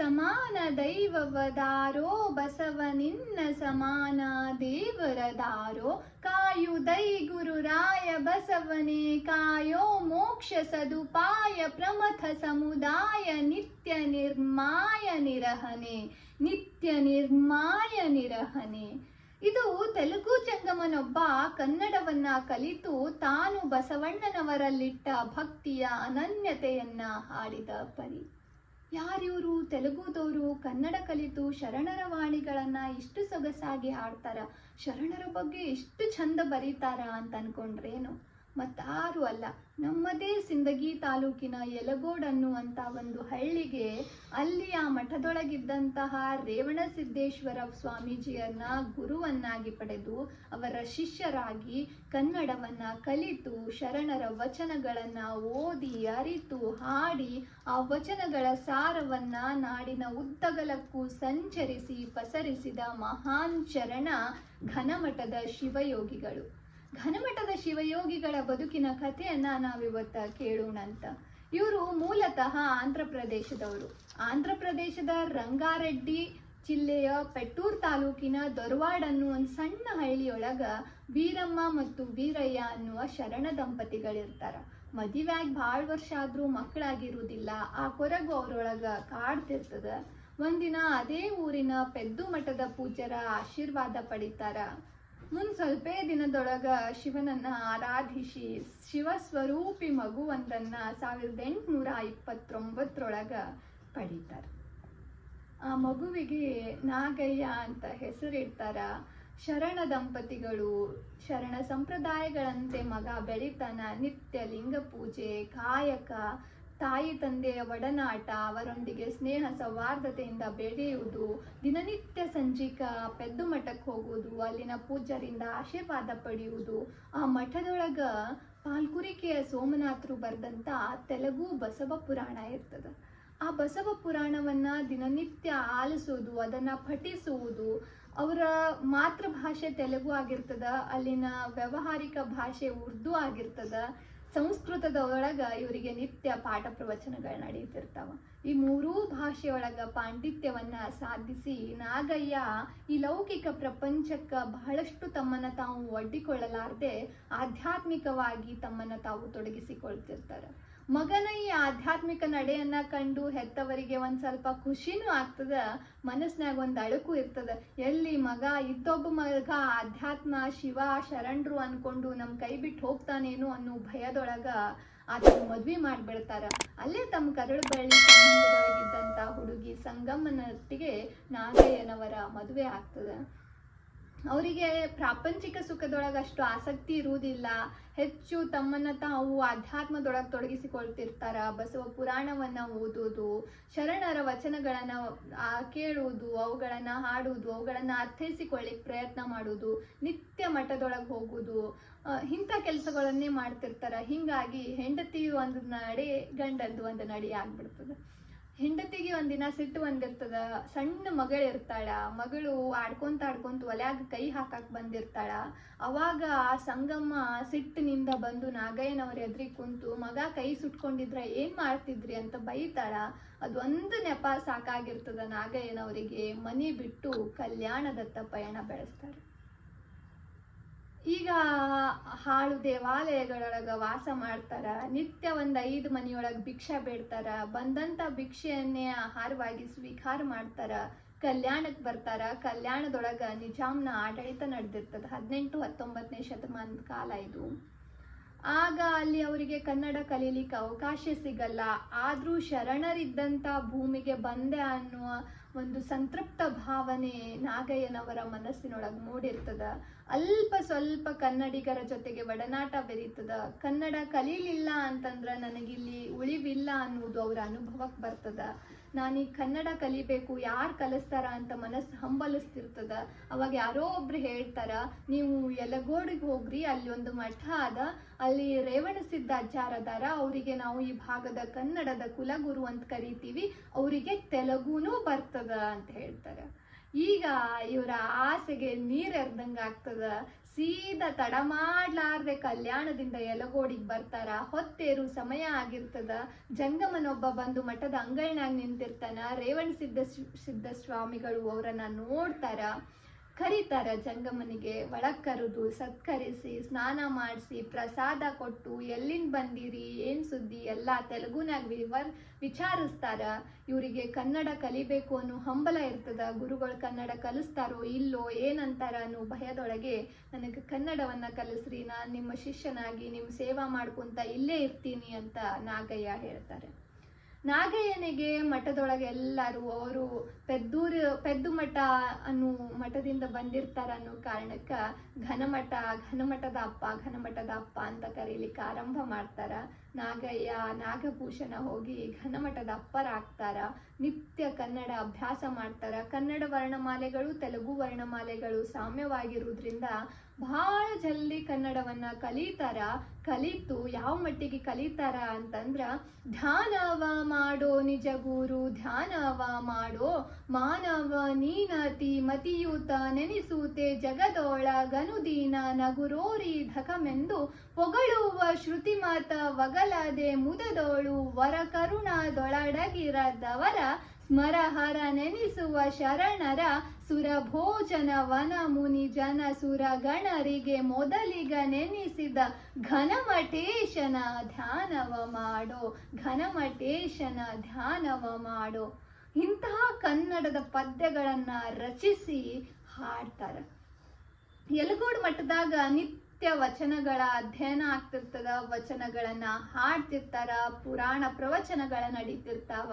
ಸಮಾನ ದೈವವದಾರೋ ಬಸವ ನಿನ್ನ ಸಮಾನ ದೇವರದಾರೋ, ಕಾಯು ದೈ ಗುರುರಾಯ ಬಸವನೇ, ಕಾಯೋ ಮೋಕ್ಷ ಸದುಪಾಯ ಪ್ರಮಥ ಸಮುದಾಯ ನಿತ್ಯ ನಿರ್ಮಾಯ ನಿರಹನೆ, ನಿತ್ಯ ನಿರ್ಮಾಯ ನಿರಹನೆ. ಇದು ತೆಲುಗು ಚಂಗಮನೊಬ್ಬ ಕನ್ನಡವನ್ನ ಕಲಿತು ತಾನು ಬಸವಣ್ಣನವರಲ್ಲಿಟ್ಟ ಭಕ್ತಿಯ ಅನನ್ಯತೆಯನ್ನ ಹಾಡಿದ ಪರಿ. ಯಾರಿವರು ತೆಲುಗುದವರು, ಕನ್ನಡ ಕಲಿತು ಶರಣರ ವಾಣಿಗಳನ್ನ ಇಷ್ಟು ಸೊಗಸಾಗಿ ಹಾಡ್ತಾರ, ಶರಣರ ಬಗ್ಗೆ ಎಷ್ಟು ಚಂದ ಬರೀತಾರ ಅಂತ ಅನ್ಕೊಂಡ್ರೇನು? ಮತ್ತಾರು ಅಲ್ಲ, ನಮ್ಮದೇ ಸಿಂದಗಿ ತಾಲೂಕಿನ ಯಲಗೋಡ್ ಅನ್ನುವಂತ ಒಂದು ಹಳ್ಳಿಗೆ ಅಲ್ಲಿ ಆ ಮಠದೊಳಗಿದ್ದಂತಹ ರೇವಣಸಿದ್ದೇಶ್ವರ ಸ್ವಾಮೀಜಿಯನ್ನ ಗುರುವನ್ನಾಗಿ ಪಡೆದು ಅವರ ಶಿಷ್ಯರಾಗಿ ಕನ್ನಡವನ್ನ ಕಲಿತು ಶರಣರ ವಚನಗಳನ್ನ ಓದಿ ಅರಿತು ಹಾಡಿ ಆ ವಚನಗಳ ಸಾರವನ್ನ ನಾಡಿನ ಉದ್ದಗಲಕ್ಕೂ ಸಂಚರಿಸಿ ಪಸರಿಸಿದ ಮಹಾನ್ ಚರಣ ಘನಮಠದ ಶಿವಯೋಗಿಗಳು. ಘನಮಠದ ಶಿವಯೋಗಿಗಳ ಬದುಕಿನ ಕಥೆಯನ್ನ ನಾವಿವತ್ತ ಕೇಳೋಣ ಅಂತ ಇವರು ಮೂಲತಃ ಆಂಧ್ರ ಪ್ರದೇಶದವರು ಆಂಧ್ರ ಪ್ರದೇಶದ ರಂಗಾರೆಡ್ಡಿ ಜಿಲ್ಲೆಯ ಪೆಟ್ಟೂರ್ ತಾಲೂಕಿನ ದೊರವಾಡ್ ಅನ್ನುವ ಒಂದು ಸಣ್ಣ ಹಳ್ಳಿಯೊಳಗ ವೀರಮ್ಮ ಮತ್ತು ವೀರಯ್ಯ ಅನ್ನುವ ಶರಣ ದಂಪತಿಗಳಿರ್ತಾರ. ಮದುವೆಯಾಗಿ ಭಾಳ ವರ್ಷ ಆದ್ರೂ ಮಕ್ಕಳಾಗಿರುವುದಿಲ್ಲ ಆ ಕೊರಗು ಅವರೊಳಗ ಕಾಡ್ತಿರ್ತದ. ಒಂದಿನ ಅದೇ ಊರಿನ ಪೆದ್ದು ಮಠದ ಪೂಜರ ಆಶೀರ್ವಾದ ಪಡಿತಾರ. ಮುಂದ್ ಸ್ವಲ್ಪೇ ದಿನದೊಳಗ ಶಿವನನ್ನ ಆರಾಧಿಸಿ ಶಿವ ಸ್ವರೂಪಿ ಮಗುವೊಂದನ್ನ ಸಾವಿರದ ಎಂಟುನೂರ ಇಪ್ಪತ್ತೊಂಬತ್ತರೊಳಗ ಪಡಿತಾರ. ಆ ಮಗುವಿಗೆ ನಾಗಯ್ಯ ಅಂತ ಹೆಸರಿಡ್ತಾರ. ಶರಣ ದಂಪತಿಗಳು, ಶರಣ ಸಂಪ್ರದಾಯಗಳಂತೆ ಮಗ ಬೆಳಿತಾನ. ನಿತ್ಯ ಲಿಂಗ ಪೂಜೆ ಕಾಯಕ ತಾಯಿ ತಂದೆಯ ಒಡನಾಟ, ಅವರೊಂದಿಗೆ ಸ್ನೇಹ ಸೌಹಾರ್ದತೆಯಿಂದ ಬೆಳೆಯುವುದು, ದಿನನಿತ್ಯ ಸಂಜಿಕ ಪೆದ್ದು ಮಠಕ್ಕೆ ಹೋಗುವುದು, ಅಲ್ಲಿನ ಪೂಜ್ಯರಿಂದ ಆಶೀರ್ವಾದ ಪಡೆಯುವುದು. ಆ ಮಠದೊಳಗ ಪಾಲ್ಕುರಿಕೆಯ ಸೋಮನಾಥರು ಬರೆದಂತ ತೆಲುಗು ಬಸವ ಪುರಾಣ ಇರ್ತದ. ಆ ಬಸವ ಪುರಾಣವನ್ನ ದಿನನಿತ್ಯ ಆಲಿಸುವುದು ಅದನ್ನ ಪಠಿಸುವುದು, ಅವರ ಮಾತೃಭಾಷೆ ತೆಲುಗು ಆಗಿರ್ತದ, ಅಲ್ಲಿನ ವ್ಯಾವಹಾರಿಕ ಭಾಷೆ ಉರ್ದು ಆಗಿರ್ತದ. ಸಂಸ್ಕೃತದ ಒಳಗ ಇವರಿಗೆ ನಿತ್ಯ ಪಾಠ ಪ್ರವಚನಗಳು ನಡೀತಿರ್ತಾವ ಈ ಮೂರೂ ಭಾಷೆಯೊಳಗ ಪಾಂಡಿತ್ಯವನ್ನ ಸಾಧಿಸಿ ನಾಗಯ್ಯ ಈ ಲೌಕಿಕ ಪ್ರಪಂಚಕ್ಕ ಬಹಳಷ್ಟು ತಮ್ಮನ್ನ ತಾವು ಒಡ್ಡಿಕೊಳ್ಳಲಾರದೆ ಆಧ್ಯಾತ್ಮಿಕವಾಗಿ ತಮ್ಮನ್ನ ತಾವು ತೊಡಗಿಸಿಕೊಳ್ತಿರ್ತಾರೆ. ಮಗನ ಈ ಆಧ್ಯಾತ್ಮಿಕ ನಡೆಯನ್ನ ಕಂಡು ಹೆತ್ತವರಿಗೆ ಒಂದ್ ಸ್ವಲ್ಪ ಖುಷಿನೂ ಆಗ್ತದ ಮನಸ್ನಾಗ ಒಂದ್ ಅಳುಕು ಇರ್ತದ. ಎಲ್ಲಿ ಮಗ, ಇದ್ದೊಬ್ಬ ಮಗ ಆಧ್ಯಾತ್ಮ, ಶಿವ, ಶರಣರು ಅನ್ಕೊಂಡು ನಮ್ ಕೈ ಬಿಟ್ಟು ಹೋಗ್ತಾನೇನು ಅನ್ನೋ ಭಯದೊಳಗ ಆತನ ಮದ್ವಿ ಮಾಡ್ಬಿಡ್ತಾರ. ಅಲ್ಲೇ ತಮ್ಮ ಕರಳು ಬಳ್ಳಿ ಸಂಬಂಧದೊಳಗಿದ್ದಂತ ಹುಡುಗಿ ಸಂಗಮ್ಮನೊಟ್ಟಿಗೆ ನಾಗಯ್ಯನವರ ಮದುವೆ ಆಗ್ತದ. ಅವರಿಗೆ ಪ್ರಾಪಂಚಿಕ ಸುಖದೊಳಗೆ ಅಷ್ಟು ಆಸಕ್ತಿ ಇರುವುದಿಲ್ಲ. ಹೆಚ್ಚು ತಮ್ಮನ್ನ ತಾವು ಆಧ್ಯಾತ್ಮದೊಳಗೆ ತೊಡಗಿಸಿಕೊಳ್ತಿರ್ತಾರ. ಬಸವ ಪುರಾಣವನ್ನ ಓದುವುದು, ಶರಣರ ವಚನಗಳನ್ನ ಕೇಳುವುದು, ಅವುಗಳನ್ನ ಹಾಡುವುದು, ಅವುಗಳನ್ನ ಅರ್ಥೈಸಿಕೊಳ್ಳಿಕ್ ಪ್ರಯತ್ನ ಮಾಡುವುದು, ನಿತ್ಯ ಮಠದೊಳಗೆ ಹೋಗುವುದು. ಇಂಥ ಕೆಲಸಗಳನ್ನೇ ಮಾಡ್ತಿರ್ತಾರ. ಹಿಂಗಾಗಿ ಹೆಂಡತಿ ಒಂದು ನಡೆ ಗಂಡಂದು ಒಂದು ನಡಿ ಆಗ್ಬಿಡ್ತದೆ. ಹೆಂಡತಿಗೆ ಒಂದಿನ ಸಿಟ್ಟು ಬಂದಿರ್ತದ, ಸಣ್ಣ ಮಗಳು ಇರ್ತಾಳ, ಮಗಳು ಆಡ್ಕೊಂತ ಆಡ್ಕೊಂತ ಒಲ್ಯಾಗ ಕೈ ಹಾಕಕ್ ಬಂದಿರ್ತಾಳ, ಅವಾಗ ಆ ಸಂಗಮ್ಮ ಸಿಟ್ಟಿನಿಂದ ಬಂದು ನಾಗಯ್ಯನವ್ರ ಎದ್ರಿ ಕುಂತು, ಮಗ ಕೈ ಸುಟ್ಕೊಂಡಿದ್ರ ಏನ್ ಮಾಡ್ತಿದ್ರಿ? ಅಂತ ಬೈತಾಳ. ಅದೊಂದು ನೆಪ ಸಾಕಾಗಿರ್ತದ ನಾಗಯ್ಯನವರಿಗೆ, ಮನಿ ಬಿಟ್ಟು ಕಲ್ಯಾಣದತ್ತ ಪಯಣ ಬೆಳೆಸ್ತಾರೆ. ಈಗ ಹಾಳು ದೇವಾಲಯಗಳೊಳಗ ವಾಸ ಮಾಡ್ತಾರ, ನಿತ್ಯ ಒಂದ್ ಐದು ಮನಿಯೊಳಗ ಭಿಕ್ಷೆ ಬೇಡ್ತಾರ, ಬಂದಂತ ಭಿಕ್ಷೆಯನ್ನೇ ಆಹಾರವಾಗಿ ಸ್ವೀಕಾರ ಮಾಡ್ತಾರ ಕಲ್ಯಾಣಕ್ಕೆ ಬರ್ತಾರ, ಕಲ್ಯಾಣದೊಳಗ ನಿಜಾಮ್ನ ಆಡಳಿತ ನಡೆದಿರ್ತದ, ಹದಿನೆಂಟು ಹತ್ತೊಂಬತ್ತನೇ ಶತಮಾನದ ಕಾಲ ಇದು. ಆಗ ಅಲ್ಲಿ ಅವರಿಗೆ ಕನ್ನಡ ಕಲೀಲಿಕ್ಕೆ ಅವಕಾಶ ಸಿಗಲ್ಲ, ಆದರೂ ಶರಣರಿದ್ದಂತ ಭೂಮಿಗೆ ಬಂದೆ ಅನ್ನುವ ಒಂದು ಸಂತೃಪ್ತ ಭಾವನೆ ನಾಗಯ್ಯನವರ ಮನಸ್ಸಿನೊಳಗೆ ಮೂಡಿರ್ತದ. ಅಲ್ಪ ಸ್ವಲ್ಪ ಕನ್ನಡಿಗರ ಜೊತೆಗೆ ಒಡನಾಟ ಬೆರೀತದ. ಕನ್ನಡ ಕಲೀಲಿಲ್ಲ ಅಂತಂದ್ರ ನನಗಿಲ್ಲಿ ಉಳಿವಿಲ್ಲ ಅನ್ನುವುದು ಅವರ ಅನುಭವಕ್ಕೆ ಬರ್ತದ. ನಾನೀಗ ಕನ್ನಡ ಕಲಿಬೇಕು, ಯಾರು ಕಲಿಸ್ತಾರ ಅಂತ ಮನಸ್ಸು ಹಂಬಲಿಸ್ತಿರ್ತದ. ಅವಾಗ ಯಾರೋ ಒಬ್ರು ಹೇಳ್ತಾರ, ನೀವು ಯಲಗೋಡಿಗೆ ಹೋಗ್ರಿ ಅಲ್ಲಿ ಒಂದು ಮಠ ಅದ, ಅಲ್ಲಿ ರೇವಣ ಅಜ್ಜಾರ್ ಅದಾರ, ಅವರಿಗೆ ನಾವು ಈ ಭಾಗದ ಕನ್ನಡದ ಕುಲಗುರು ಅಂತ ಕರಿತೀವಿ, ಅವರಿಗೆ ತೆಲುಗುನೂ ಬರ್ತದ ಅಂತ ಹೇಳ್ತಾರೆ. ಈಗ ಇವರ ಆಸೆಗೆ ನೀರೆರ್ದಂಗ ಆಗ್ತದ ಸೀದಾ ತಡ ಮಾಡ್ಲಾರ್ದೆ ಕಲ್ಯಾಣದಿಂದ ಎಲಗೋಡಿಗೆ ಬರ್ತಾರ? ಹೊತ್ತೇರು ಸಮಯ ಆಗಿರ್ತದ. ಜಂಗಮನೊಬ್ಬ ಬಂದು ಮಠದ ಅಂಗಳನ್ಯಾಗ ನಿಂತಿರ್ತಾನ. ರೇವಣ ಸಿದ್ಧ ಸಿದ್ಧ ಸ್ವಾಮಿಗಳು ಅವರನ್ನ ನೋಡ್ತಾರ. ಕರೀತಾರ ಜಂಗಮನಿಗೆ ಒಳಗ್ ಕರೆದು ಸತ್ಕರಿಸಿ, ಸ್ನಾನ ಮಾಡಿಸಿ, ಪ್ರಸಾದ ಕೊಟ್ಟು, ಎಲ್ಲಿಂದ ಬಂದಿರಿ, ಏನು ಸುದ್ದಿ? ಎಲ್ಲ ತೆಲುಗುನಾಗ ವಿವರ್ ವಿಚಾರಿಸ್ತಾರ. ಇವರಿಗೆ ಕನ್ನಡ ಕಲಿಬೇಕು ಅನ್ನೋ ಹಂಬಲ ಇರ್ತದ. ಗುರುಗಳು ಕನ್ನಡ ಕಲಿಸ್ತಾರೋ ಇಲ್ಲೋ, ಏನಂತಾರ ಅನ್ನೋ ಭಯದೊಳಗೆ ನನಗೆ ಕನ್ನಡವನ್ನ ಕಲಿಸ್ರಿ. ನಾನು ನಿಮ್ಮ ಶಿಷ್ಯನಾಗಿ ನಿಮ್ಮ ಸೇವಾ ಮಾಡ್ಕೊಂತ ಇಲ್ಲೇ ಇರ್ತೀನಿ ಅಂತ ನಾಗಯ್ಯ ಹೇಳ್ತಾರೆ. ನಾಗಯ್ಯನಿಗೆ ಮಠದೊಳಗೆ ಎಲ್ಲರೂ ಅವರು ಪೆದ್ದೂರು, ಪೆದ್ದು ಮಠ ಅನ್ನು ಮಠದಿಂದ ಬಂದಿರ್ತಾರ ಅನ್ನೋ ಕಾರಣಕ್ಕ ಘನಮಠ, ಘನಮಠದ ಅಪ್ಪ ಘನಮಠದ ಅಪ್ಪ ಅಂತ ಕರೀಲಿಕ್ಕೆ ಆರಂಭ ಮಾಡ್ತಾರ. ನಾಗಯ್ಯ ನಾಗಭೂಷಣ ಹೋಗಿ ಘನಮಠದ ಅಪ್ಪರಾಗ್ತಾರ ನಿತ್ಯ ಕನ್ನಡ ಅಭ್ಯಾಸ ಮಾಡ್ತಾರ. ಕನ್ನಡ ವರ್ಣಮಾಲೆಗಳು, ತೆಲುಗು ವರ್ಣಮಾಲೆಗಳು ಸಾಮ್ಯವಾಗಿರುವುದರಿಂದ ಬಹಳ ಜಲ್ದಿ ಕನ್ನಡವನ್ನ ಕಲಿತಾರ. ಕಲಿತು, ಯಾವ ಮಟ್ಟಿಗೆ ಕಲಿತಾರ ಅಂತಂದ್ರ, ಧ್ಯಾನವ ಮಾಡೋ ನಿಜ ಗುರು, ಧ್ಯಾನವ ಮಾಡೋ ಮಾನವ ನೀನತಿ ಮತಿಯೂತ ನೆನೆಸೂತೆ ಜಗದೋಳ ಗನುದೀನ ನಗುರೋರಿ ಧಕಮೆಂದು ಹೊಗಳುವ ಶ್ರುತಿ ಮಾತ ಒಗಲಾದೆ ಮುದದೋಳು ವರ ಕರುಣದೊಳಡಗಿರದವರ ಸ್ಮರಹರ ನೆನೆಸುವ ಶರಣರ ಸುರಭೋಜನ ವನ ಮುನಿ ಜನ ಸುರಗಣರಿಗೆ ಮೊದಲಿಗ ನೆನೆಸಿದ ಘನಮಠೇಶನ ಧ್ಯಾನವ ಮಾಡೋ, ಘನಮಠೇಶನ ಧ್ಯಾನವ ಮಾಡೋ. ಇಂತಹ ಕನ್ನಡದ ಪದ್ಯಗಳನ್ನ ರಚಿಸಿ ಹಾಡ್ತಾರೆ. ಯಲಗೋಡು ಮಠದಾಗ ನಿತ್ಯ ವಚನಗಳ ಅಧ್ಯಯನ ಆಗ್ತಿರ್ತದ, ವಚನಗಳನ್ನ ಹಾಡ್ತಿರ್ತಾರ, ಪುರಾಣ ಪ್ರವಚನಗಳ ನಡೀತಿರ್ತಾವ.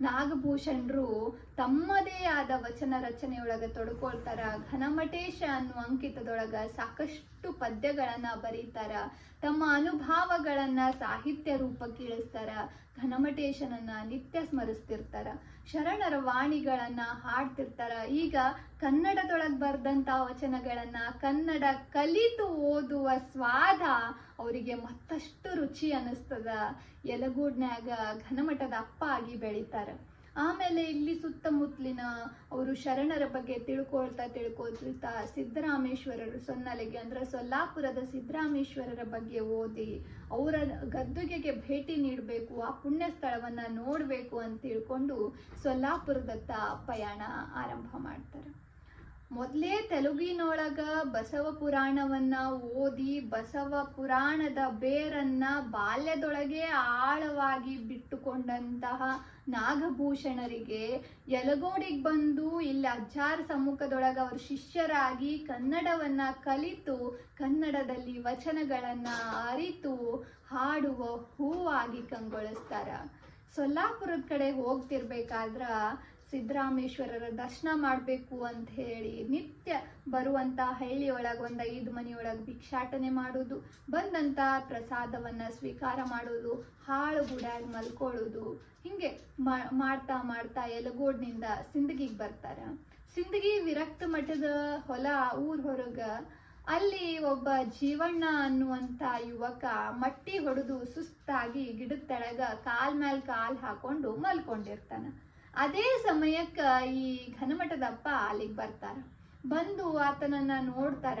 ನಾಗಭೂಷಣರು ತಮ್ಮದೇ ಆದ ವಚನ ರಚನೆಯೊಳಗ ತೊಡ್ಕೊಳ್ತಾರ. ಘನಮಠೇಶ ಅನ್ನುವ ಅಂಕಿತದೊಳಗ ಸಾಕಷ್ಟು ಪದ್ಯಗಳನ್ನ ಬರೀತಾರ, ತಮ್ಮ ಅನುಭಾವಗಳನ್ನ ಸಾಹಿತ್ಯ ರೂಪಕ್ಕೆ ಇಳಿಸ್ತಾರ ಘನಮಠೇಶನನ್ನ ನಿತ್ಯ ಸ್ಮರಿಸ್ತಿರ್ತಾರ, ಶರಣರ ವಾಣಿಗಳನ್ನ ಹಾಡ್ತಿರ್ತಾರ. ಈಗ ಕನ್ನಡದೊಳಗ್ ಬರ್ದಂತ ವಚನಗಳನ್ನ ಕನ್ನಡ ಕಲಿತು ಓದುವ ಸ್ವಾದ ಅವರಿಗೆ ಮತ್ತಷ್ಟು ರುಚಿ ಅನಿಸ್ತದ ಯಲಗೂಡ್ನ್ಯಾಗ ಘನಮಠದ ಅಪ್ಪ ಆಗಿ ಬೆಳಿತಾರ. ಆಮೇಲೆ ಇಲ್ಲಿ ಸುತ್ತಮುತ್ತಲಿನ ಅವರು ಶರಣರ ಬಗ್ಗೆ ತಿಳ್ಕೊಳ್ತಾ ತಿಳ್ಕೊಳ್ತಾ ಸಿದ್ದರಾಮೇಶ್ವರರು ಸೊನ್ನಲೆಗೆ ಅಂದರೆ ಸೊಲ್ಲಾಪುರದ ಸಿದ್ದರಾಮೇಶ್ವರರ ಬಗ್ಗೆ ಓದಿ ಅವರ ಗದ್ದುಗೆಗೆ ಭೇಟಿ ನೀಡಬೇಕು, ಆ ಪುಣ್ಯ ಸ್ಥಳವನ್ನು ನೋಡಬೇಕು ಅಂತ ತಿಳ್ಕೊಂಡು ಸೊಲ್ಲಾಪುರದತ್ತ ಪಯಣ ಆರಂಭ ಮಾಡ್ತಾರೆ. ಮೊದಲೇ ತೆಲುಗಿನೊಳಗ ಬಸವ ಪುರಾಣವನ್ನ ಓದಿ ಬಸವ ಪುರಾಣದ ಬೇರನ್ನ ಬಾಲ್ಯದೊಳಗೆ ಆಳವಾಗಿ ಬಿಟ್ಟುಕೊಂಡಂತಹ ನಾಗಭೂಷಣರಿಗೆ ಯಲಗೋಡಿಗೆ ಬಂದು ಇಲ್ಲಿ ಅಜ್ಜಾರ ಸಮ್ಮುಖದೊಳಗೆ ಅವ್ರ ಶಿಷ್ಯರಾಗಿ ಕನ್ನಡವನ್ನ ಕಲಿತು, ಕನ್ನಡದಲ್ಲಿ ವಚನಗಳನ್ನ ಅರಿತು, ಹಾಡುವ ಹೂವಾಗಿ ಕಂಗೊಳಿಸ್ತಾರ. ಸೊಲ್ಲಾಪುರದ ಕಡೆ ಹೋಗ್ತಿರ್ಬೇಕಾದ್ರ ಸಿದ್ದರಾಮೇಶ್ವರರ ದರ್ಶನ ಮಾಡಬೇಕು ಅಂತ ಹೇಳಿ ನಿತ್ಯ ಬರುವಂತ ಹಳ್ಳಿಯೊಳಗೆ ಒಂದು ಐದು ಮನೆಯೊಳಗೆ ಭಿಕ್ಷಾಟನೆ ಮಾಡೋದು ಬಂದಂಥ ಪ್ರಸಾದವನ್ನು ಸ್ವೀಕಾರ ಮಾಡೋದು, ಹಾಳು ಗುಡ್ಯಾಗ ಮಲ್ಕೊಳ್ಳೋದು. ಹೀಗೆ ಮಾಡ್ತಾ ಮಾಡ್ತಾ ಎಲಗೋಡ್ನಿಂದ ಸಿಂದಗಿಗೆ ಬರ್ತಾರ. ಸಿಂದಗಿ ವಿರಕ್ತ ಮಠದ ಹೊಲ ಊರ್ ಹೊರಗ, ಅಲ್ಲಿ ಒಬ್ಬ ಜೀವಣ್ಣ ಅನ್ನುವಂಥ ಯುವಕ ಮಟ್ಟಿ ಹೊಡೆದು ಸುಸ್ತಾಗಿ ಗಿಡದ ತೆಳಗ ಕಾಲ್ ಮೇಲೆ ಕಾಲ್ ಹಾಕೊಂಡು ಮಲ್ಕೊಂಡಿರ್ತಾನ. ಅದೇ ಸಮಯಕ್ಕೆ ಈ ಘನಮಠದಪ್ಪ ಅಲ್ಲಿಗೆ ಬರ್ತಾರ. ಬಂದು ಆತನನ್ನ ನೋಡ್ತಾರ.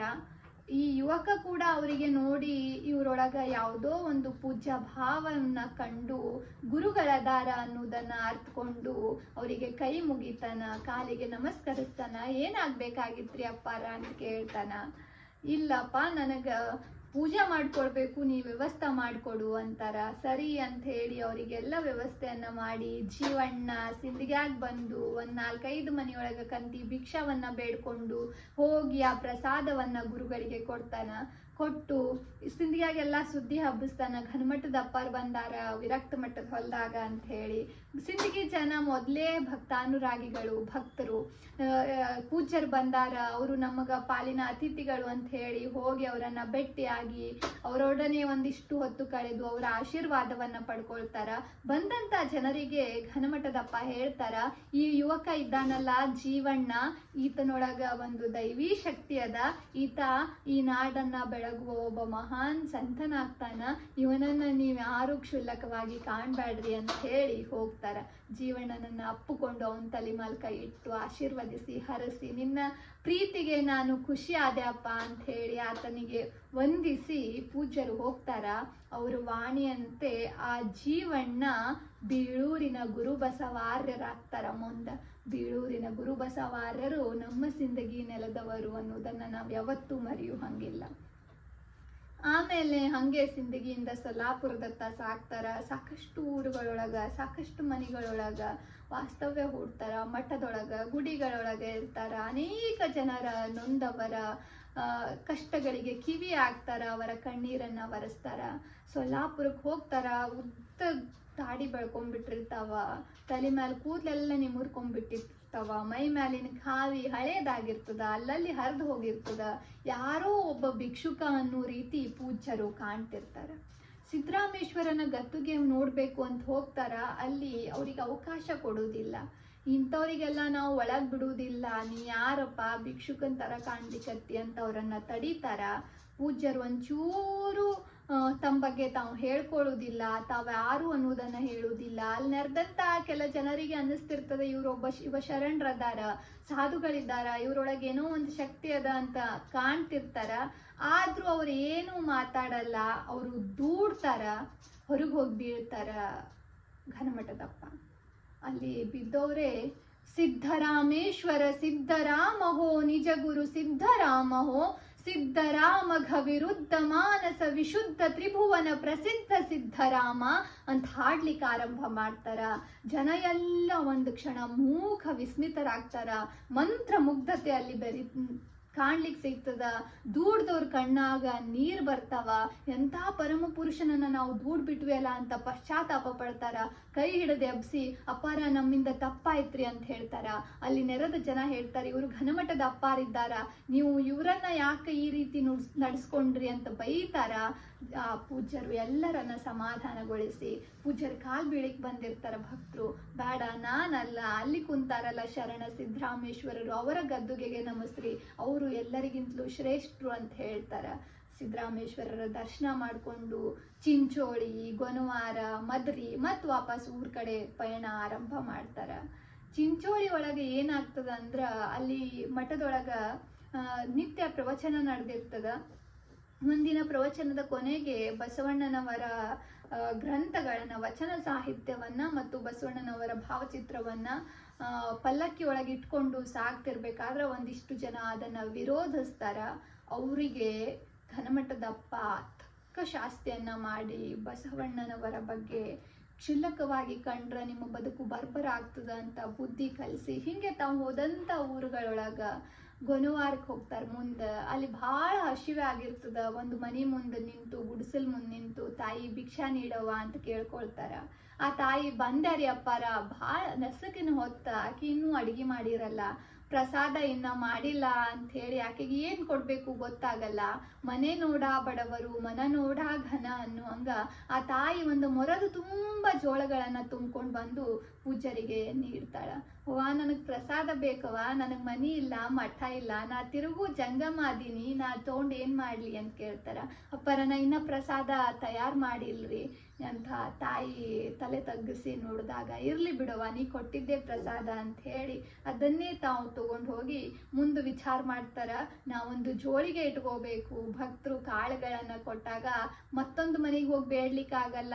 ಈ ಯುವಕ ಕೂಡ ಅವರಿಗೆ ನೋಡಿ ಇವರೊಳಗ ಯಾವುದೋ ಒಂದು ಪೂಜ್ಯ ಭಾವನ್ನ ಕಂಡು ಗುರುಗಳ ದಾರ ಅನ್ನೋದನ್ನ ಅರ್ಥಕೊಂಡು ಅವರಿಗೆ ಕೈ ಮುಗಿತಾನ, ಕಾಲಿಗೆ ನಮಸ್ಕರಿಸ್ತಾನ, ಏನಾಗ್ಬೇಕಾಗಿತ್ರಿ ಅಪ್ಪಾರ ಅಂತ ಕೇಳ್ತಾನ. ಇಲ್ಲಪ್ಪ, ನನಗ ಪೂಜೆ ಮಾಡ್ಕೊಡ್ಬೇಕು ನೀ ವ್ಯವಸ್ಥೆ ಮಾಡ್ಕೊಡು ಅಂತಾರ. ಸರಿ ಅಂತ ಹೇಳಿ ಅವರಿಗೆಲ್ಲ ವ್ಯವಸ್ಥೆಯನ್ನ ಮಾಡಿ, ಜೀವಣ್ಣ, ಸಿಂದಿಗ್ಯಾಗ್ ಬಂದು ಒಂದ್ ನಾಲ್ಕೈದು ಮನೆಯೊಳಗ ಕಂತಿ ಭಿಕ್ಷವನ್ನ ಬೇಡ್ಕೊಂಡು ಹೋಗಿ ಆ ಪ್ರಸಾದವನ್ನ ಗುರುಗಳಿಗೆ ಕೊಡ್ತಾನ. ಕೊಟ್ಟು ಸಿಂಧಿಯಾಗೆಲ್ಲ ಸುದ್ದಿ ಹಬ್ಬಿಸ್ತಾನ. ಘನಮಠದ ಅಪ್ಪಾರ್ ಬಂದಾರ, ವಿರಕ್ತ ಮಠದ ಹೊಲ್ದಾಗ ಅಂತ ಹೇಳಿ ಸಿಂದಗಿ ಜನ ಮೊದಲೇ ಭಕ್ತಾನುರಾಗಿಗಳು, ಭಕ್ತರು. ಪೂಜ್ಯರು ಬಂದಾರ, ಅವರು ನಮಗ ಪಾಲಿನ ಅತಿಥಿಗಳು ಅಂತ ಹೇಳಿ ಹೋಗಿ ಅವರನ್ನ ಭೇಟಿಯಾಗಿ ಅವರೊಡನೆ ಒಂದಿಷ್ಟು ಹೊತ್ತು ಕಳೆದು ಅವರ ಆಶೀರ್ವಾದವನ್ನ ಪಡ್ಕೊಳ್ತಾರ. ಬಂದಂತ ಜನರಿಗೆ ಘನಮಠದಪ್ಪ ಹೇಳ್ತಾರ, ಈ ಯುವಕ ಇದ್ದಾನಲ್ಲ ಜೀವಣ್ಣ, ಈತನೊಳಗ ಒಂದು ದೈವಿ ಶಕ್ತಿ ಅದ. ಈತ ಈ ನಾಡನ್ನ ಬೆಳ ಬೆಳಗುವ ಒಬ್ಬ ಮಹಾನ್ ಸಂತನಾಗ್ತಾನ, ಇವನನ್ನ ನೀವು ಆರು ಕ್ಷುಲ್ಲಕವಾಗಿ ಕಾಣ್ಬೇಡ್ರಿ ಅಂತ ಹೇಳಿ ಹೋಗ್ತಾರ. ಜೀವನನನ್ನ ಅಪ್ಪುಕೊಂಡು ಅವನ ತಲೆ ಮಾಲ್ಕ ಇಟ್ಟು ಆಶೀರ್ವದಿಸಿ, ಹರಸಿ, ನಿನ್ನ ಪ್ರೀತಿಗೆ ನಾನು ಖುಷಿ ಆದೆ ಅಪ್ಪ ಅಂತ ಹೇಳಿ ಆತನಿಗೆ ವಂದಿಸಿ ಪೂಜ್ಯರು ಹೋಗ್ತಾರ. ಅವರು ವಾಣಿಯಂತೆ ಆ ಜೀವಣ್ಣ ಬೀಳೂರಿನ ಗುರು ಬಸವಾರ್ಯರಾಗ್ತಾರ ಮುಂದೆ. ಬೀಳೂರಿನ ಗುರುಬಸವಾರ್ಯರು ನಮ್ಮ ಸಿಂದಗಿ ನೆಲದವರು ಅನ್ನೋದನ್ನ ನಾವು ಯಾವತ್ತೂ ಮರೆಯು ಹಂಗಿಲ್ಲ ಆಮೇಲೆ ಹಂಗೆ ಸಿಂದಗಿಯಿಂದ ಸೊಲ್ಲಾಪುರದತ್ತ ಸಾಕ್ತಾರ. ಸಾಕಷ್ಟು ಊರುಗಳೊಳಗ, ಸಾಕಷ್ಟು ಮನೆಗಳೊಳಗ ವಾಸ್ತವ್ಯ ಹೂಡ್ತಾರ. ಮಠದೊಳಗ, ಗುಡಿಗಳೊಳಗ ಇರ್ತಾರ. ಅನೇಕ ಜನರ ನೊಂದವರ ಕಷ್ಟಗಳಿಗೆ ಕಿವಿ ಆಗ್ತಾರ ಅವರ ಕಣ್ಣೀರನ್ನ ಒರೆಸ್ತಾರ. ಸೊಲ್ಲಾಪುರಕ್ಕೆ ಹೋಗ್ತಾರ, ಉದ್ದ ತಾಡಿ ಬೆಳ್ಕೊಂಡ್ಬಿಟ್ಟಿರ್ತಾವ. ತಲೆ ಮೇಲೆ ಕೂದಲೆಲ್ಲ ನಿಮುರ್ಕೊಂಡ್ಬಿಟ್ಟಿರ್ತಾವ ಮೈ ಮ್ಯಾಲಿನ ಖಾವಿ ಹಳೇದಾಗಿರ್ತದ, ಅಲ್ಲಲ್ಲಿ ಹರಿದು ಹೋಗಿರ್ತದ. ಯಾರೋ ಒಬ್ಬ ಭಿಕ್ಷುಕ ಅನ್ನೋ ರೀತಿ ಪೂಜ್ಯರು ಕಾಣ್ತಿರ್ತಾರ. ಸಿದ್ದರಾಮೇಶ್ವರನ ಗದ್ದುಗೆ ನೋಡ್ಬೇಕು ಅಂತ ಹೋಗ್ತಾರ, ಅಲ್ಲಿ ಅವ್ರಿಗೆ ಅವಕಾಶ ಕೊಡೋದಿಲ್ಲ ಇಂಥವ್ರಿಗೆಲ್ಲ ನಾವು ಒಳಗೆ ಬಿಡುವುದಿಲ್ಲ. ನೀ ಯಾರಪ್ಪ ಭಿಕ್ಷುಕನ್ ತರ ಶಕ್ತಿ ಅಂತ ಅವರನ್ನು ತಡೀತಾರ. ಪೂಜ್ಯರು ಒಂಚೂರು ತಮ್ಮ ಬಗ್ಗೆ ತಾವು ಹೇಳ್ಕೊಳ್ಳೋದಿಲ್ಲ ತಾವು ಯಾರು ಅನ್ನೋದನ್ನ ಹೇಳುವುದಿಲ್ಲ. ಅಲ್ಲಿ ನೆರೆದಂತ ಕೆಲ ಜನರಿಗೆ ಅನ್ನಿಸ್ತಿರ್ತದೆ, ಇವರೊಬ್ಬ ಶಿವ ಶರಣರದಾರ, ಸಾಧುಗಳಿದ್ದಾರ, ಇವ್ರೊಳಗೆ ಏನೋ ಒಂದು ಶಕ್ತಿ ಅದ ಅಂತ ಕಾಣ್ತಿರ್ತಾರ. ಆದ್ರೂ ಅವ್ರು ಏನು ಮಾತಾಡಲ್ಲ. ಅವರು ದೂಡ್ತಾರ, ಹೊರಗೆ ಹೋಗಿ ಬೀಳ್ತಾರ ಘನಮಠದಪ್ಪ. ಅಲ್ಲಿ ಬಿದ್ದವ್ರೆ ಸಿದ್ಧರಾಮೇಶ್ವರ ಸಿದ್ಧರಾಮಹೋ, ನಿಜ ಗುರು ಸಿದ್ಧರಾಮಹೋ ಸಿದ್ಧರಾಮಘ ವಿರುದ್ಧ ಮಾನಸ ವಿಶುದ್ಧ ತ್ರಿಭುವನ ಪ್ರಸಿದ್ಧ ಸಿದ್ಧರಾಮ ಅಂತ ಹಾಡ್ಲಿಕ್ಕೆ ಆರಂಭ ಮಾಡ್ತಾರ. ಜನ ಎಲ್ಲ ಒಂದು ಕ್ಷಣ ಮೂಖ ವಿಸ್ಮಿತರಾಗ್ತಾರ. ಮಂತ್ರ ಮುಗ್ಧತೆ ಅಲ್ಲಿ ಬೆರಿ ಕಾಣ್ಲಿಕ್ಕೆ ಸಿಗ್ತದ? ದೂಡ್ದವ್ರ ಕಣ್ಣಾಗ ನೀರ್ ಬರ್ತಾವ? ಎಂಥ ಪರಮ ಪುರುಷನನ್ನ ನಾವು ದೂಡ್ ಬಿಟ್ವೆಲ್ಲ ಅಂತ ಪಶ್ಚಾತ್ತಾಪ ಪಡ್ತಾರ? ಕೈ ಹಿಡದೆ ಎಬ್ಸಿ, ಅಪ್ಪಾರ, ನಮ್ಮಿಂದ ತಪ್ಪಾಯ್ತ್ರಿ ಅಂತ ಹೇಳ್ತಾರ. ಅಲ್ಲಿ ನೆರೆದ ಜನ ಹೇಳ್ತಾರೆ, ಇವರು ಘನಮಠದ ಅಪ್ಪಾರಿದ್ದಾರ. ನೀವು ಇವರನ್ನ ಯಾಕೆ ಈ ರೀತಿ ನುಡ್ಸ್, ನಡ್ಸ್ಕೊಂಡ್ರಿ ಅಂತ ಬೈತಾರ. ಆ, ಪೂಜ್ಯರು ಎಲ್ಲರನ್ನ ಸಮಾಧಾನಗೊಳಿಸಿ, ಪೂಜ್ಯರ ಕಾಲ್ ಬೀಳಿಕ್ ಬಂದಿರ್ತಾರ ಭಕ್ತರು. ಬೇಡ, ನಾನಲ್ಲ, ಅಲ್ಲಿ ಕುಂತಾರಲ್ಲ ಶರಣ ಸಿದ್ದರಾಮೇಶ್ವರರು ಅವರ ಗದ್ದುಗೆಗೆ ನಮಸ್ರಿ. ಅವರು ಎಲ್ಲರಿಗಿಂತಲೂ ಶ್ರೇಷ್ಠರು ಅಂತ ಹೇಳ್ತಾರ. ಸಿದ್ದರಾಮೇಶ್ವರರ ದರ್ಶನ ಮಾಡಿಕೊಂಡು ಚಿಂಚೋಳಿ, ಗೊನವಾರ, ಮದ್ರಿ ಮತ್ತು ವಾಪಸ್ ಊರ ಕಡೆ ಪಯಣ ಆರಂಭ ಮಾಡ್ತಾರೆ. ಚಿಂಚೋಳಿ ಒಳಗೆ ಏನಾಗ್ತದ ಅಂದ್ರೆ ಅಲ್ಲಿ ಮಠದೊಳಗೆ ನಿತ್ಯ ಪ್ರವಚನ ನಡೆದಿರ್ತದ. ಮುಂದಿನ ಪ್ರವಚನದ ಕೊನೆಗೆ ಬಸವಣ್ಣನವರ ಗ್ರಂಥಗಳನ್ನು, ವಚನ ಸಾಹಿತ್ಯವನ್ನ ಮತ್ತು ಬಸವಣ್ಣನವರ ಭಾವಚಿತ್ರವನ್ನ ಪಲ್ಲಕ್ಕಿ ಒಳಗೆ ಇಟ್ಕೊಂಡು ಸಾಕ್ತಿರ್ಬೇಕಾದ್ರೆ ಒಂದಿಷ್ಟು ಜನ ಅದನ್ನ ವಿರೋಧಿಸ್ತಾರ. ಅವರಿಗೆ ಘನಮಠದಪ್ಪ ತಕ್ಕ ಶಾಸ್ತಿಯನ್ನ ಮಾಡಿ ಬಸವಣ್ಣನವರ ಬಗ್ಗೆ ಕ್ಷುಲ್ಲಕವಾಗಿ ಕಂಡ್ರೆ ನಿಮ್ಮ ಬದುಕು ಬರ್ಬರ ಆಗ್ತದ ಅಂತ ಬುದ್ಧಿ ಕಲಿಸಿ ಹಿಂಗೆ ತಾವು ಹೋದಂಥ ಊರುಗಳೊಳಗ ಗೊನುವಾರಕ್ಕೆ ಹೋಗ್ತಾರೆ ಮುಂದೆ. ಅಲ್ಲಿ ಭಾಳ ಹಸಿವೆ ಆಗಿರ್ತದ. ಒಂದು ಮನೆ ಮುಂದೆ ನಿಂತು, ಗುಡಿಸಲ್ ಮುಂದೆ ನಿಂತು ತಾಯಿ ಭಿಕ್ಷಾ ನೀಡವ ಅಂತ ಕೇಳ್ಕೊಳ್ತಾರ. ಆ ತಾಯಿ ಬಂದ್ಯಾರಿ ಅಪ್ಪಾರ ಭಾಳ ನಸಕಿನ ಹೊತ್ತ ಆಕಿ ಇನ್ನೂ ಅಡಿಗೆ ಮಾಡಿರಲ್ಲ. ಪ್ರಸಾದ ಇನ್ನ ಮಾಡಿಲ್ಲ ಅಂತ ಹೇಳಿ ಆಕೆಗೆ ಏನು ಕೊಡ್ಬೇಕು ಗೊತ್ತಾಗಲ್ಲ. ಮನೆ ನೋಡ ಬಡವರು, ಮನ ನೋಡ ಘನ ಅನ್ನೋ ಹಂಗ ಆ ತಾಯಿ ಒಂದು ಮೊರದು ತುಂಬಾ ಜೋಳಗಳನ್ನು ತುಂಬ್ಕೊಂಡು ಬಂದು ಪೂಜರಿಗೆ ನೀಡ್ತಾಳ. ಅವ್ವ, ನನಗೆ ಪ್ರಸಾದ ಬೇಕವ ನನಗೆ ಮನಿ ಇಲ್ಲ, ಮಠ ಇಲ್ಲ, ನಾ ತಿರುಗು ಜಂಗಮ ಅದೀನಿ, ನಾ ತೊಗೊಂಡು ಏನು ಮಾಡ್ಲಿ? ಅಂತ ಕೇಳ್ತಾರ. ಅಪ್ಪರ ನಾ ಇನ್ನ ಪ್ರಸಾದ ತಯಾರು ಮಾಡಿಲ್ರಿ. ಅಂತ ತಾಯಿ ತಲೆ ತಗ್ಗಿಸಿ ನೋಡಿದಾಗ, ಇರಲಿ ಬಿಡವ ನೀ ಕೊಟ್ಟಿದ್ದೆ ಪ್ರಸಾದ ಅಂತ ಹೇಳಿ ಅದನ್ನೇ ತಾವು ತಗೊಂಡು ಹೋಗಿ ಮುಂದೆ ವಿಚಾರ ಮಾಡ್ತಾರ. ನಾವೊಂದು ಜೋಳಿಗೆ ಇಟ್ಕೋಬೇಕು. ಭಕ್ತರು ಕಾಳುಗಳನ್ನು ಕೊಟ್ಟಾಗ ಮತ್ತೊಂದು ಮನೆಗೆ ಹೋಗಿ ಬೇಡ್ಲಿಕ್ಕಾಗಲ್ಲ.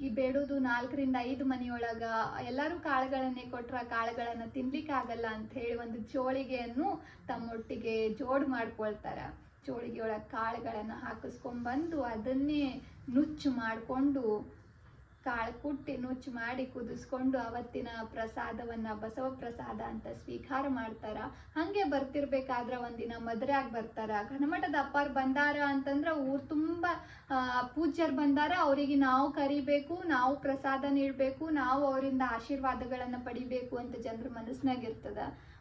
ಈ ಬೇಡೋದು ನಾಲ್ಕರಿಂದ ಐದು ಮನೆಯೊಳಗ. ಎಲ್ಲರೂ ಕಾಳುಗಳನ್ನೇ ಕೊಟ್ರ ಕಾಳುಗಳನ್ನು ತಿನ್ಲಿಕ್ಕಾಗಲ್ಲ ಅಂತ ಹೇಳಿ ಒಂದು ಜೋಳಿಗೆಯನ್ನು ತಮ್ಮೊಟ್ಟಿಗೆ ಜೋಡ್ ಮಾಡ್ಕೊಳ್ತಾರ. ಜೋಳಿಗೆಯೊಳಗೆ ಕಾಳುಗಳನ್ನ ಹಾಕಿಸ್ಕೊಂಡ್ಬಂದು ಅದನ್ನೇ ನುಚ್ಚು ಮಾಡಿಕೊಂಡು ಕಾಳು ಕುಟ್ಟಿ ನುಚ್ಚು ಮಾಡಿ ಕುದಿಸ್ಕೊಂಡು ಅವತ್ತಿನ ಪ್ರಸಾದವನ್ನ ಬಸವ ಪ್ರಸಾದ ಅಂತ ಸ್ವೀಕಾರ ಮಾಡ್ತಾರ. ಹಂಗೆ ಬರ್ತಿರ್ಬೇಕಾದ್ರ ಒಂದಿನ ಮದುವೆಯಾಗಿ ಬರ್ತಾರ. ಘನಮಠದ ಅಪ್ಪಾರ್ ಬಂದಾರ ಅಂತಂದ್ರ ಊರ್ ತುಂಬಾ ಪೂಜ್ಯರು ಬಂದಾರ. ಅವರಿಗೆ ನಾವು ಕರಿಬೇಕು, ನಾವು ಪ್ರಸಾದ ನೀಡಬೇಕು, ನಾವು ಅವರಿಂದ ಆಶೀರ್ವಾದಗಳನ್ನ ಪಡಿಬೇಕು ಅಂತ ಜನರ ಮನಸ್ಸಿನಾಗ ಇರ್ತದ.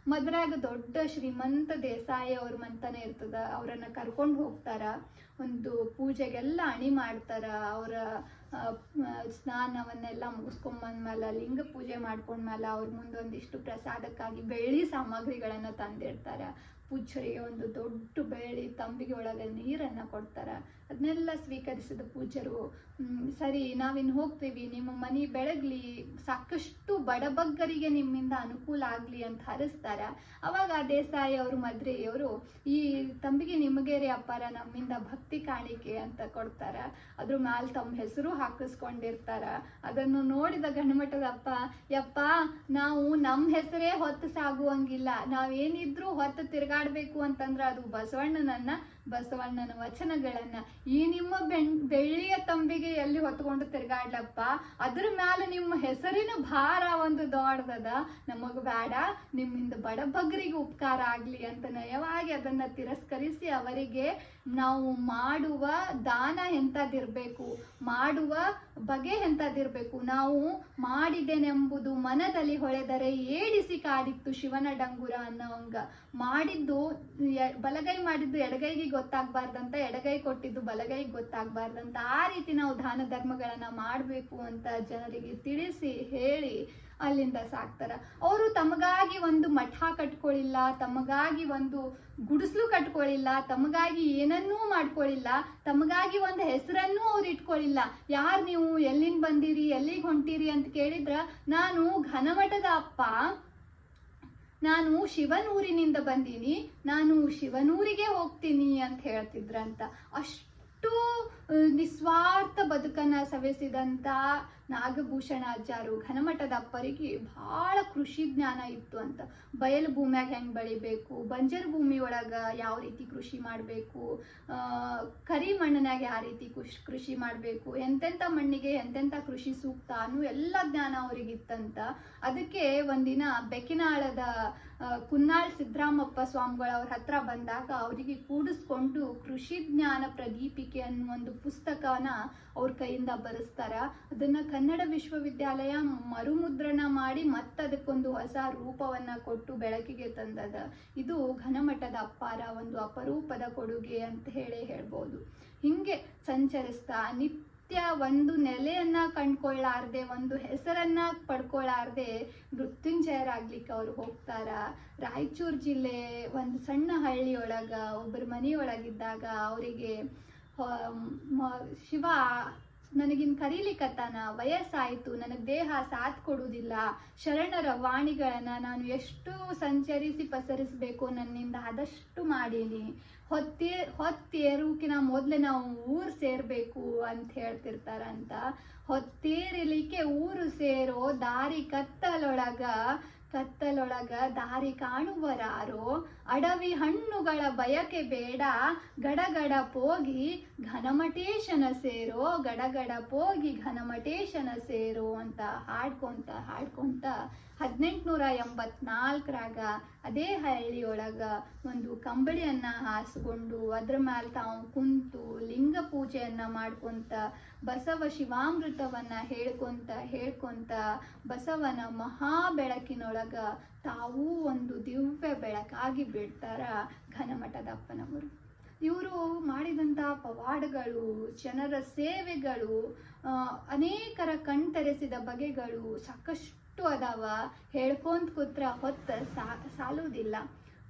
ಮದ್ರಾಗ ದೊಡ್ಡ ಶ್ರೀಮಂತ ದೇಸಾಯಿ ಅವ್ರ ಮಂತನ ಇರ್ತದ. ಅವರನ್ನ ಕರ್ಕೊಂಡು ಹೋಗ್ತಾರ. ಒಂದು ಪೂಜೆಗೆಲ್ಲ ಅಣಿ ಮಾಡ್ತಾರ. ಅವರ ಸ್ನಾನವನ್ನೆಲ್ಲ ಮುಗಿಸ್ಕೊಂಬಂದ್ಮೇಲೆ ಲಿಂಗ ಪೂಜೆ ಮಾಡ್ಕೊಂಡ್ಮೇಲೆ ಅವ್ರ ಮುಂದೆ ಒಂದಿಷ್ಟು ಪ್ರಸಾದಕ್ಕಾಗಿ ಬೆಳ್ಳಿ ಸಾಮಗ್ರಿಗಳನ್ನ ತಂದಿರ್ತಾರೆ ಪೂಜ್ಯರಿಗೆ ಒಂದು ದೊಡ್ಡ ಬೆಳ್ಳಿ, ತಂಬಿಗೆ ಒಳಗೆ ನೀರನ್ನು ಕೊಡ್ತಾರೆ. ಅದನ್ನೆಲ್ಲ ಸ್ವೀಕರಿಸಿದ ಪೂಜ್ಯರು "ಹ್ಮ್, ಸರಿ ನಾವಿನ್ನು ಹೋಗ್ತೀವಿ ನಿಮ್ಮ ಮನೆ ಬೆಳಗ್ಲಿ ಸಾಕಷ್ಟು ಬಡಬಗ್ಗರಿಗೆ ನಿಮ್ಮಿಂದ ಅನುಕೂಲ ಆಗಲಿ ಅಂತ ಹರಿಸ್ತಾರ. ಅವಾಗ ದೇಸಾಯಿ ಅವರು ಮದ್ರೆಯವರು ಈ ತಂಬಿಗೆ ನಿಮಗೆ ರೀ ಅಪ್ಪಾರ ನಮ್ಮಿಂದ ಭಕ್ತಿ ಕಾಣಿಕೆ ಅಂತ ಕೊಡ್ತಾರ. ಅದ್ರ ಮ್ಯಾಲ ತಮ್ಮ ಹೆಸರು ಹಾಕಿಸ್ಕೊಂಡಿರ್ತಾರ. ಅದನ್ನು ನೋಡಿದ ಗಣಮಠದ ಅಪ್ಪ ಯಪ್ಪ ನಾವು ನಮ್ಮ ಹೆಸರೇ ಹೊತ್ತು ಸಾಗುವಂಗಿಲ್ಲ. ನಾವೇನಿದ್ರೂ ಹೊತ್ತು ತಿರುಗಾಡ್ಬೇಕು ಅಂತಂದ್ರೆ ಅದು ಬಸವಣ್ಣನನ್ನ ಬಸವಣ್ಣನ ವಚನಗಳನ್ನ ಈ ನಿಮ್ಮ ಬೆಳ್ಳಿಯ ತಂಬಿಗೆ ಎಲ್ಲಿ ಹೊತ್ಕೊಂಡು ತಿರ್ಗಾಡ್ಲಪ್ಪ? ಅದ್ರ ಮ್ಯಾಲ ನಿಮ್ಮ ಹೆಸರಿನ ಭಾರ ಒಂದು ದೊಡ್ಡದದ ನಮಗ ಬೇಡ, ನಿಮ್ಮಿಂದ ಬಡಬಗ್ರಿಗೆ ಉಪಕಾರ ಆಗ್ಲಿ ಅಂತ ನಯವಾಗಿ ಅದನ್ನ ತಿರಸ್ಕರಿಸಿ ಅವರಿಗೆ ನಾವು ಮಾಡುವ ದಾನ ಎಂಥದ್ದಿರಬೇಕು, ಮಾಡುವ ಬಗೆ ಎಂಥದ್ದಿರಬೇಕು. ನಾವು ಮಾಡಿದೆನೆಂಬುದು ಮನದಲ್ಲಿ ಹೊಳೆದರೆ ಏಡಿಸಿ ಕಾಡಿತ್ತು ಶಿವನ ಡಂಗುರ ಅನ್ನೋಂಗ ಮಾಡಿದ್ದು ಎ- ಬಲಗೈ ಮಾಡಿದ್ದು ಎಡಗೈಗೆ ಗೊತ್ತಾಗಬಾರ್ದಂತ, ಎಡಗೈ ಕೊಟ್ಟಿದ್ದು ಬಲಗೈಗೆ ಗೊತ್ತಾಗ್ಬಾರ್ದಂತ, ಆ ರೀತಿ ನಾವು ದಾನ ಧರ್ಮಗಳನ್ನು ಮಾಡಬೇಕು ಅಂತ ಜನರಿಗೆ ತಿಳಿಸಿ, ಹೇಳಿ ಅಲ್ಲಿಂದ ಸಾಕ್ತಾರ. ಅವರು ತಮಗಾಗಿ ಒಂದು ಮಠ ಕಟ್ಕೊಳ್ಳಿಲ್ಲ ತಮಗಾಗಿ ಒಂದು ಗುಡಿಸ್ಲು ಕಟ್ಕೊಳ್ಳಿಲ್ಲ ತಮಗಾಗಿ ಏನನ್ನೂ ಮಾಡ್ಕೊಳ್ಳಿಲ್ಲ ತಮಗಾಗಿ ಒಂದು ಹೆಸರನ್ನೂ ಅವ್ರು ಇಟ್ಕೊಳ್ಳಿಲ್ಲ ಯಾರು ನೀವು ಎಲ್ಲಿಂದ ಬಂದಿರಿ, ಎಲ್ಲಿಗೆ ಹೊಂಟೀರಿ ಅಂತ ಕೇಳಿದ್ರ, ನಾನು ಘನಮಠದ ಅಪ್ಪ, ನಾನು ಶಿವನೂರಿನಿಂದ ಬಂದೀನಿ, ನಾನು ಶಿವನೂರಿಗೆ ಹೋಗ್ತೀನಿ ಅಂತ ಹೇಳ್ತಿದ್ರಂತ. ಅಷ್ಟು ನಿಸ್ವಾರ್ಥ ಬದುಕನ್ನ ಸವೆಸಿದಂತ ನಾಗಭೂಷಣಾಚಾರು ಘನಮಠದ ಅಪ್ಪರಿಗೆ ಭಾಳ ಕೃಷಿ ಜ್ಞಾನ ಇತ್ತು ಅಂತ. ಬಯಲು ಭೂಮ್ಯಾಗ ಹೆಂಗೆ ಬೆಳಿಬೇಕು? ಬಂಜರು ಭೂಮಿ ಒಳಗ ಯಾವ ರೀತಿ ಕೃಷಿ ಮಾಡಬೇಕು? ಕರಿ ಮಣ್ಣಿನಾಗ ಯಾವ ರೀತಿ ಕೃಷಿ ಕೃಷಿ ಮಾಡಬೇಕು? ಎಂತೆಂಥ ಮಣ್ಣಿಗೆ ಎಂತೆಂಥ ಕೃಷಿ ಸೂಕ್ತ ಅನ್ನೋ ಎಲ್ಲ ಜ್ಞಾನ ಅವರಿಗಿತ್ತಂತ. ಅದಕ್ಕೆ ಒಂದಿನ ಬೆಕಿನಾಳದ ಆ, ಕುನ್ನಾಳ್ ಸಿದ್ದರಾಮಪ್ಪ ಸ್ವಾಮಿಗಳು ಅವ್ರ ಹತ್ರ ಬಂದಾಗ ಅವರಿಗೆ ಕೂಡಿಸ್ಕೊಂಡು ಕೃಷಿ ಜ್ಞಾನ ಪ್ರದೀಪಿಕೆ ಅನ್ನೋ ಒಂದು ಪುಸ್ತಕನ ಅವ್ರ ಕೈಯಿಂದ ಬರೆಸ್ತಾರ. ಅದನ್ನ ಕನ್ನಡ ವಿಶ್ವವಿದ್ಯಾಲಯ ಮರುಮುದ್ರಣ ಮಾಡಿ ಮತ್ತದಕ್ಕೊಂದು ಹೊಸ ರೂಪವನ್ನ ಕೊಟ್ಟು ಬೆಳಕಿಗೆ ತಂದದ. ಇದು ಘನಮಠದ ಅಪ್ಪಾರ ಒಂದು ಅಪರೂಪದ ಕೊಡುಗೆ ಅಂತ ಹೇಳಿ ಹೇಳ್ಬೋದು. ಹಿಂಗೆ ಸಂಚರಿಸ್ತಾ ನಿತ್ಯ ಒಂದು ನೆಲೆಯನ್ನ ಕಂಡ್ಕೊಳ್ಳಾರ್ದೆ, ಒಂದು ಹೆಸರನ್ನ ಪಡ್ಕೊಳ್ಳಾರ್ದೆ ಮೃತ್ಯುಂಜಯರಾಗ್ಲಿಕ್ಕೆ ಅವ್ರು ಹೋಗ್ತಾರ. ರಾಯಚೂರು ಜಿಲ್ಲೆ ಒಂದು ಸಣ್ಣ ಹಳ್ಳಿಯೊಳಗ ಒಬ್ಬರ ಮನೆಯೊಳಗಿದ್ದಾಗ ಅವರಿಗೆ ಶಿವ, ನನಗಿನ್ ಕರೀಲಿಕ್ಕತ್ತಾನ ವಯಸ್ಸಾಯ್ತು, ನನಗ್ ದೇಹ ಸಾಥ್ ಕೊಡುವುದಿಲ್ಲ ಶರಣರ ವಾಣಿಗಳನ್ನ ನಾನು ಎಷ್ಟು ಸಂಚರಿಸಿ ಪಸರಿಸಬೇಕು ನನ್ನಿಂದ ಆದಷ್ಟು ಮಾಡೀನಿ. ಹೊತ್ತೇ ಹೊತ್ತೇರುಕಿನ ಮೊದಲೇ ನಾವು ಊರು ಸೇರಬೇಕು ಅಂತ ಹೇಳ್ತಿರ್ತಾರಂತ. ಹೊತ್ತೇರಿಲಿಕ್ಕೆ ಊರು ಸೇರೋ ದಾರಿ ಕತ್ತಲೊಳಗ ಕತ್ತಲೊಳಗ ದಾರಿ ಕಾಣುವರಾರೋ, ಅಡವಿ ಹಣ್ಣುಗಳ ಬಯಕೆ ಬೇಡ, ಗಡಗಡ ಪೋಗಿ ಘನಮಟೇಶನ ಸೇರೋ, ಗಡಗಡ ಪೋಗಿ ಘನಮಟೇಶನ ಸೇರೋ ಅಂತ ಹಾಡ್ಕೊಂತ ಹಾಡ್ಕೊಂತ ಹದಿನೆಂಟುನೂರ ಎಂಬತ್ನಾಲ್ಕರಾಗ ಅದೇ ಹಳ್ಳಿಯೊಳಗ ಒಂದು ಕಂಬಳಿಯನ್ನ ಹಾಸ್ಕೊಂಡು ಅದ್ರ ಮೇಲೆ ತಾವು ಕುಂತು ಲಿಂಗ ಪೂಜೆಯನ್ನು ಮಾಡ್ಕೊಂತ ಬಸವ ಶಿವಾಮೃತವನ್ನು ಹೇಳ್ಕೊಂತ ಹೇಳ್ಕೊಂತ ಬಸವನ ಮಹಾ ಬೆಳಕಿನೊಳಗ ತಾವೂ ಒಂದು ದಿವ್ಯ ಬೆಳಕಾಗಿ ಬಿಡ್ತಾರ ಘನಮಠದಪ್ಪನವರು. ಇವರು ಮಾಡಿದಂಥ ಪವಾಡಗಳು, ಜನರ ಸೇವೆಗಳು ಅನೇಕರ ಕಣ್ತೆರೆಸಿದ ಬಗೆಗಳು ಸಾಕಷ್ಟು ಅದಾವ, ಹೇಳ್ಕೊಂತ ಕೂತ್ರ ಹೊತ್ತ ಸಾಲುವುದಿಲ್ಲ.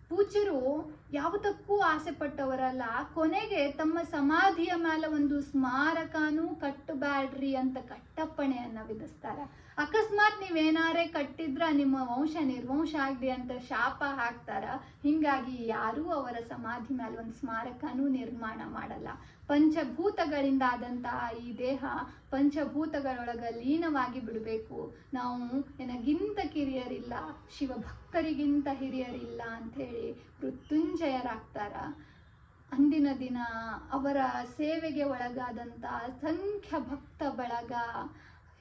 ಪೂಜ್ಯರು ಯಾವುದಕ್ಕೂ ಆಸೆ ಪಟ್ಟವರಲ್ಲ ಕೊನೆಗೆ ತಮ್ಮ ಸಮಾಧಿಯ ಮೇಲೆ ಒಂದು ಸ್ಮಾರಕನೂ ಕಟ್ಟಬ್ಯಾಡ್ರಿ ಅಂತ ಕಟ್ಟಪ್ಪಣೆಯನ್ನ ವಿಧಿಸ್ತಾರ. ಅಕಸ್ಮಾತ್ ನೀವೇನಾರೇ ಕಟ್ಟಿದ್ರ ನಿಮ್ಮ ವಂಶ ನಿರ್ವಂಶ ಆಗ್ಲಿ ಅಂತ ಶಾಪ ಹಾಕ್ತಾರ. ಹಿಂಗಾಗಿ ಯಾರೂ ಅವರ ಸಮಾಧಿ ಮೇಲೆ ಒಂದು ಸ್ಮಾರಕನೂ ನಿರ್ಮಾಣ ಮಾಡಲ್ಲ. ಪಂಚಭೂತಗಳಿಂದ ಆದಂತಹ ಈ ದೇಹ ಪಂಚಭೂತಗಳೊಳಗ ಲೀನವಾಗಿ ಬಿಡಬೇಕು. ನಾವು ನನಗಿಂತ ಕಿರಿಯರಿಲ್ಲ, ಶಿವಭಕ್ತರಿಗಿಂತ ಹಿರಿಯರಿಲ್ಲ ಅಂತ ಹೇಳಿ ಮೃತ್ಯುಂಜಯರಾಗ್ತಾರ. ಅಂದಿನ ದಿನ ಅವರ ಸೇವೆಗೆ ಒಳಗಾದಂಥ ಅಸಂಖ್ಯ ಭಕ್ತ ಬಳಗ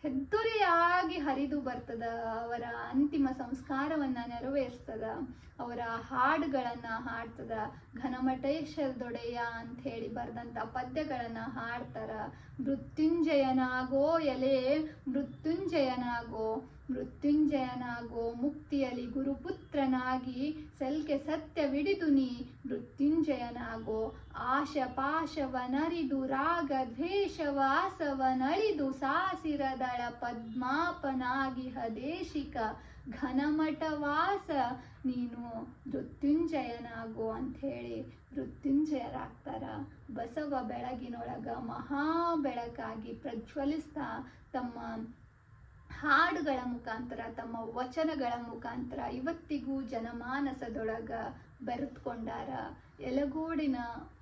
ಹೆದ್ದೊರೆಯಾಗಿ ಹರಿದು ಬರ್ತದ, ಅವರ ಅಂತಿಮ ಸಂಸ್ಕಾರವನ್ನ ನೆರವೇರಿಸ್ತದ ಅವರ ಹಾಡುಗಳನ್ನ ಹಾಡ್ತದ ಘನಮಟೇಶ್ವರದೊಡೆಯ ಅಂತ ಹೇಳಿ ಬರ್ದಂತ ಪದ್ಯಗಳನ್ನ ಹಾಡ್ತಾರ. ಮೃತ್ಯುಂಜಯನಾಗೋ ಎಲೆ, ಮೃತ್ಯುಂಜಯನಾಗೋ ಮೃತ್ಯುಂಜಯನಾಗೋ ಮುಕ್ತಿಯಲಿ ಗುರುಪುತ್ರನಾಗಿ ಸಲ್ಕೆ ಸತ್ಯವಿಡಿದು ನೀ ಮೃತ್ಯುಂಜಯನಾಗೋ ಆಶ ಪಾಶವನರಿದು ರಾಗ ದ್ವೇಷವಾಸವನಳಿದು ಸಾಸಿರದಳ ಪದ್ಮಾಪನಾಗಿ ಹದೇಶಿಕ ಘನಮಠ ವಾಸ ನೀನು ಮೃತ್ಯುಂಜಯನಾಗೋ ಅಂಥೇಳಿ ಮೃತ್ಯುಂಜಯರಾಗ್ತಾರ. ಬಸವ ಬೆಳಗಿನೊಳಗ ಮಹಾ ಬೆಳಕಾಗಿ ಪ್ರಜ್ವಲಿಸ್ತಾ ತಮ್ಮ ಹಾಡುಗಳ ಮುಖಾಂತರ, ತಮ್ಮ ವಚನಗಳ ಮುಖಾಂತರ ಇವತ್ತಿಗೂ ಜನಮಾನಸದೊಳಗ ಬೆರೆತ್ಕೊಂಡಾರ ಎಲಗೋಡಿನ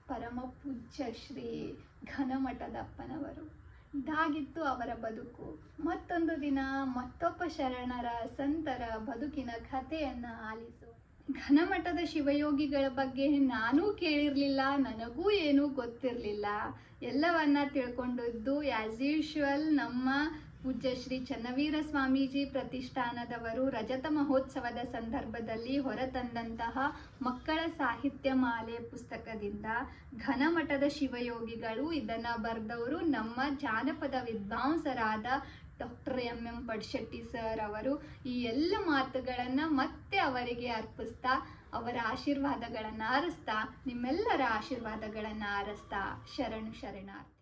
ಪರಮ ಪೂಜ್ಯ ಶ್ರೀ ಘನಮಠದಪ್ಪನವರು. ಇದಾಗಿತ್ತು ಅವರ ಬದುಕು. ಮತ್ತೊಂದು ದಿನ ಮತ್ತೊಬ್ಬ ಶರಣರ ಸಂತರ ಬದುಕಿನ ಕಥೆಯನ್ನ ಆಲಿಸು. ಘನಮಠದ ಶಿವಯೋಗಿಗಳ ಬಗ್ಗೆ ನಾನೂ ಕೇಳಿರ್ಲಿಲ್ಲ, ನನಗೂ ಏನೂ ಗೊತ್ತಿರಲಿಲ್ಲ. ಎಲ್ಲವನ್ನ ತಿಳ್ಕೊಂಡಿದ್ದು ಆಸ್ ಯೂಶುವಲ್ ನಮ್ಮ ಪೂಜ್ಯ ಶ್ರೀ ಚನ್ನವೀರ ಸ್ವಾಮೀಜಿ ಪ್ರತಿಷ್ಠಾನದವರು ರಜತ ಮಹೋತ್ಸವದ ಸಂದರ್ಭದಲ್ಲಿ ಹೊರತಂದಂತಹ ಮಕ್ಕಳ ಸಾಹಿತ್ಯ ಮಾಲೆ ಪುಸ್ತಕದಿಂದ ಘನಮಠದ ಶಿವಯೋಗಿಗಳು ಇದನ್ನ ಬರೆದವರು ನಮ್ಮ ಜಾನಪದ ವಿದ್ವಾಂಸರಾದ doctor M M Padshetty sir ಅವರು. ಈ ಎಲ್ಲ ಮಾತುಗಳನ್ನು ಮತ್ತೆ ಅವರಿಗೆ ಅರ್ಪಿಸ್ತಾ, ಅವರ ಆಶೀರ್ವಾದಗಳನ್ನು ಆರಿಸ್ತಾ, ನಿಮ್ಮೆಲ್ಲರ ಆಶೀರ್ವಾದಗಳನ್ನು ಆರಿಸ್ತಾ ಶರಣು ಶರಣಾರ್ಥಿ.